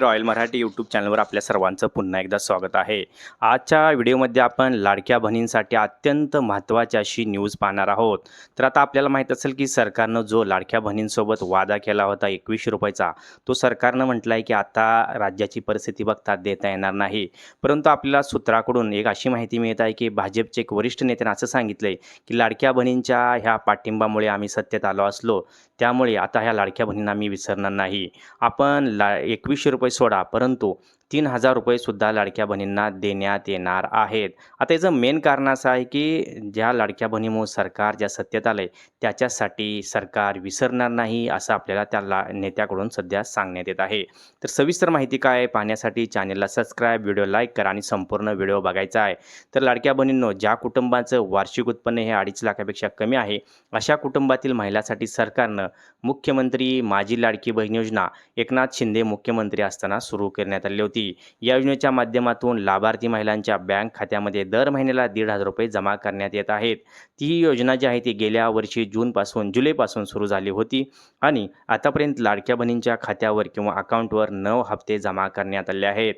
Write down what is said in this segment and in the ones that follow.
Royal Marathi YouTube चॅनलवर आपल्या सर्वांचं पुन्हा एकदा स्वागत आहे. आजच्या व्हिडिओमध्ये आपण लाडक्या बहिणींसाठी अत्यंत महत्त्वाची अशी न्यूज पाहणार आहोत. तर आता आपल्याला माहीत असेल की सरकारनं जो लाडक्या बहिणींसोबत वादा केला होता एकवीसशे रुपयाचा तो सरकारनं म्हटलं आहे की आता राज्याची परिस्थिती बघता देता येणार नाही. परंतु आपल्याला सूत्राकडून एक अशी माहिती मिळत आहे की भाजपचे एक वरिष्ठ नेत्यानं असं सांगितलं की लाडक्या बहिणींच्या ह्या पाठिंबामुळे आम्ही सत्तेत आलो असलो त्यामुळे आता ह्या लाडक्या बहिणींना मी विसरणार नाही. आपण ला एकवीसशे रुपये सोडा परंतु तीन हजार रुपयेसुद्धा लाडक्या बहिणींना देण्यात येणार आहेत. आता याचं मेन कारण असं आहे की ज्या लाडक्या बहिणीमुळे सरकार ज्या सत्तेत आलं आहे त्याच्यासाठी सरकार विसरणार नाही असं आपल्याला त्या ला नेत्याकडून सध्या सांगण्यात येत आहे. तर सविस्तर माहिती काय आहे पाहण्यासाठी चॅनलला सबस्क्राईब व्हिडिओ लाईक करा आणि संपूर्ण व्हिडिओ बघायचा आहे. तर लाडक्या बहिणींनो ज्या कुटुंबाचं वार्षिक उत्पन्न हे अडीच लाखापेक्षा कमी आहे अशा कुटुंबातील महिलासाठी सरकारनं मुख्यमंत्री माझी लाडकी बहीण योजना एकनाथ शिंदे मुख्यमंत्री असताना असताना सुरू करण्यात आली होती. या योजनेच्या माध्यमातून लाभार्थी महिलांच्या बँक खात्यामध्ये दर महिन्याला दीड हजार रुपये जमा करण्यात येत आहेत. ती ही योजना जी आहे ती गेल्या वर्षी जूनपासून जुलैपासून सुरू झाली होती आणि आतापर्यंत लाडक्या बहिणींच्या खात्यावर किंवा अकाउंटवर नऊ हप्ते जमा करण्यात आले आहेत.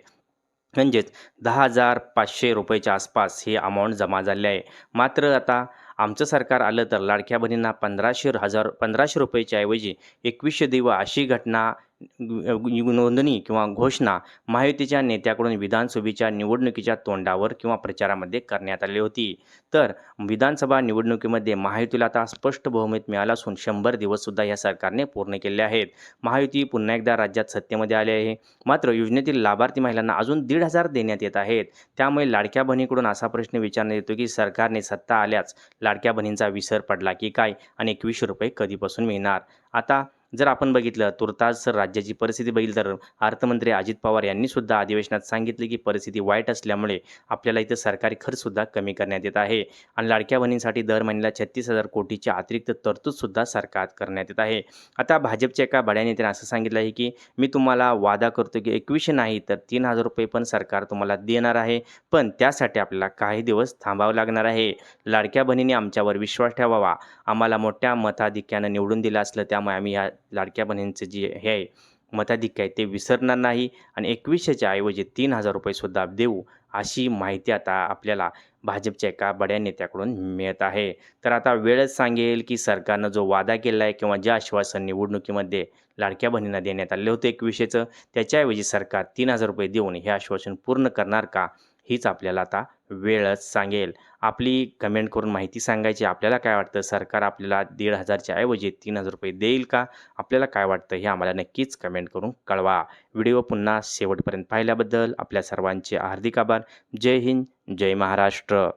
म्हणजेच दहा हजार पाचशे रुपयेच्या आसपास ही अमाऊंट जमा झाली आहे. मात्र आता आमचं सरकार आलं तर लाडक्या बहिणींना पंधराशे हजार पंधराशे रुपयेच्या ऐवजी एकवीसशे देवा अशी घटना नोंदणी किंवा घोषणा महायुतीच्या नेत्याकडून विधानसभेच्या निवडणुकीच्या तोंडावर किंवा प्रचारामध्ये करण्यात आली होती. तर विधानसभा निवडणुकीमध्ये महायुतीला आता स्पष्ट बहुमत मिळालं असून शंभर दिवससुद्धा या सरकारने पूर्ण केले आहेत. महायुती पुन्हा एकदा राज्यात सत्तेमध्ये आले आहे. मात्र योजनेतील लाभार्थी महिलांना अजून दीड हजार देण्यात येत आहेत. त्यामुळे लाडक्या बहिणीकडून असा प्रश्न विचारण्यात येतो की सरकारने सत्ता आल्याच लाडक्या बहिणींचा विसर पडला की काय? आणि एकवीसशे रुपये कधीपासून मिळणार? आता जर आपण बघितलं तुर्तास जर राज्याची परिस्थिती बघितली तर अर्थमंत्री अजित पवार यांनी सुद्धा अधिवेशनात सांगितले की परिस्थिती वाईट असल्यामुळे आपल्याला इथं सरकारी खर्चसुद्धा कमी करण्यात येत आहे. आणि लाडक्या बहिणींसाठी दर महिन्याला छत्तीस हजार कोटीची अतिरिक्त तरतूदसुद्धा सरकार करण्यात येत आहे. आता भाजपच्या एका बड्या नेत्याने असं सांगितलं आहे की मी तुम्हाला वादा करतो की एकवीसशे नाही तर तीन हजार रुपये पण सरकार तुम्हाला देणार आहे. पण त्यासाठी आपल्याला काही दिवस थांबावं लागणार आहे. लाडक्या बहिणीने आमच्यावर विश्वास ठेवावा. आम्हाला मोठ्या मताधिक्यानं निवडून दिलं असलं त्यामुळे आम्ही ह्या लाडक्या बहिणींचे जे हे आहे मताधिक्य आहे ते विसरणार नाही. आणि एकवीसशेच्या ऐवजी तीन हजार रुपयेसुद्धा देऊ अशी माहिती आता आपल्याला भाजपच्या एका बड्या नेत्याकडून मिळत आहे. तर आता वेळच सांगेल की सरकारनं जो वादा केला आहे किंवा जे आश्वासन निवडणुकीमध्ये लाडक्या बहिणींना देण्यात आले होते एकवीसशेचं त्याच्याऐवजी सरकार तीन हजार रुपये देऊन हे आश्वासन पूर्ण करणार का? हीच आपल्याला आता वेळच सांगेल. आपली कमेंट करून माहिती सांगायची आपल्याला काय वाटतं? सरकार आपल्याला दीड हजारच्या ऐवजी तीन हजार रुपये देईल का? आपल्याला काय वाटतं? हे आम्हाला नक्कीच कमेंट करून कळवा. व्हिडिओ पुन्हा शेवटपर्यंत पाहिल्याबद्दल आपल्या सर्वांचे हार्दिक आभार. जय हिंद जय महाराष्ट्र.